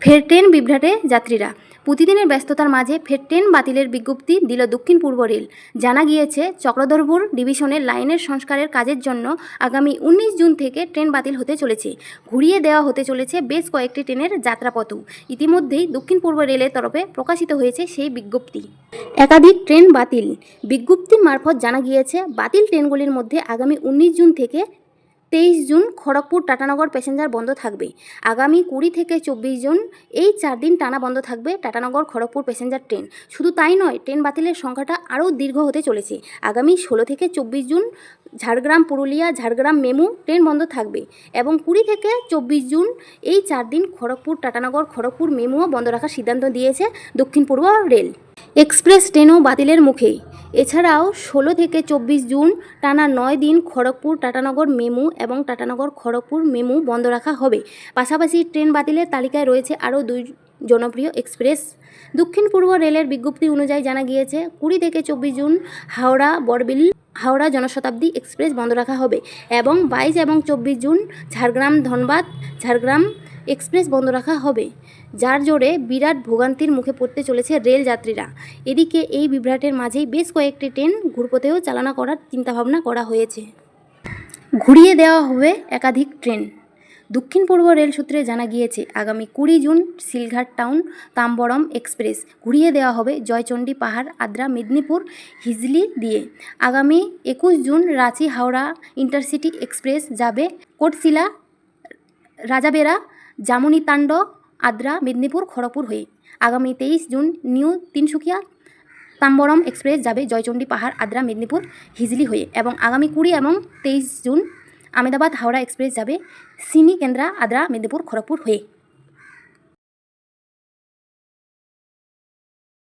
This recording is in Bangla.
ফের ট্রেন বিভ্রাটে যাত্রীরা। প্রতিদিনের ব্যস্ততার মাঝে ফের ট্রেন বাতিলের বিজ্ঞপ্তি দিল দক্ষিণ পূর্ব রেল। জানা গিয়েছে, চক্রধরপুর ডিভিশনের লাইনের সংস্কারের কাজের জন্য আগামী উনিশ জুন থেকে ট্রেন বাতিল হতে চলেছে। ঘুরিয়ে দেওয়া হতে চলেছে বেশ কয়েকটি ট্রেনের যাত্রাপথও। ইতিমধ্যেই দক্ষিণ পূর্ব রেলের তরফে প্রকাশিত হয়েছে সেই বিজ্ঞপ্তি। একাধিক ট্রেন বাতিল। বিজ্ঞপ্তি মারফত জানা গিয়েছে, বাতিল ট্রেনগুলির মধ্যে আগামী উনিশ জুন থেকে তেইশ জুন খড়গপুর টাটানগর প্যাসেঞ্জার বন্ধ থাকবে। আগামী কুড়ি থেকে চব্বিশ জুন এই চার দিন টানা বন্ধ থাকবে টাটানগর খড়গপুর প্যাসেঞ্জার ট্রেন। শুধু তাই নয়, ট্রেন বাতিলের সংখ্যাটা আরও দীর্ঘ হতে চলেছে। আগামী ষোলো থেকে চব্বিশ June Jhargram, Purulia, Jhargram, MEMU train বন্ধ থাকবে এবং কুড়ি থেকে চব্বিশ জুন এই চার দিন খড়গপুর টাটানগর, খড়গপুর, মেমুও বন্ধ রাখার সিদ্ধান্ত দিয়েছে দক্ষিণ পূর্ব রেল। এক্সপ্রেস ট্রেনও বাতিলের মুখে এছাড়াও ষোলো থেকে চব্বিশ জুন টানা নয় দিন খড়গপুর, টাটানগর, মেমু এবং টাটানগর, খড়গপুর, মেমু বন্ধ রাখা হবে। পাশাপাশি ট্রেন বাতিলের তালিকায় রয়েছে আরও দুই জনপ্রিয় এক্সপ্রেস। দক্ষিণ পূর্ব রেলের বিজ্ঞপ্তি অনুযায়ী জানা গিয়েছে, কুড়ি থেকে চব্বিশ জুন হাওড়া বড়বিল হাওড়া জনশতাব্দী এক্সপ্রেস বন্ধ রাখা হবে এবং বাইশ এবং চব্বিশ জুন ঝাড়গ্রাম, ধনবাদ, ঝাড়গ্রাম এক্সপ্রেস বন্ধ রাখা হবে। যার জোরে বিরাট ভোগান্তির মুখে পড়তে চলেছে রেল যাত্রীরা। এদিকে এই বিভ্রাটের মাঝেই বেশ কয়েকটি ট্রেন ঘুরপথেও চালনা করার চিন্তাভাবনা করা হয়েছে। ঘুরিয়ে দেওয়া হবে একাধিক ট্রেন। দক্ষিণ পূর্ব রেল সূত্রে জানা গিয়েছে, আগামী কুড়ি June Silghat town Tambaram express ঘুরিয়ে দেওয়া হবে জয়চণ্ডী পাহাড়, আদ্রা, মেদিনীপুর, হিজলি দিয়ে। আগামী একুশ June Ranchi, Howrah intercity express যাবে কোটশিলা, রাজাবেরা জামুনি তাণ্ড, আদ্রা, মেদিনীপুর, খড়গপুর হয়ে আগামী তেইশ June new Tinsukia Tambaram express যাবে জয়চণ্ডী পাহাড়, আদ্রা, মেদিনীপুর, হিজলি হয়ে এবং আগামী কুড়ি এবং তেইশ জুন আমেদাবাদ হাওড়া এক্সপ্রেস যাবে সিনি কেন্দ্রা, আদ্রা, মেদিনীপুর, খড়গপুর হয়ে।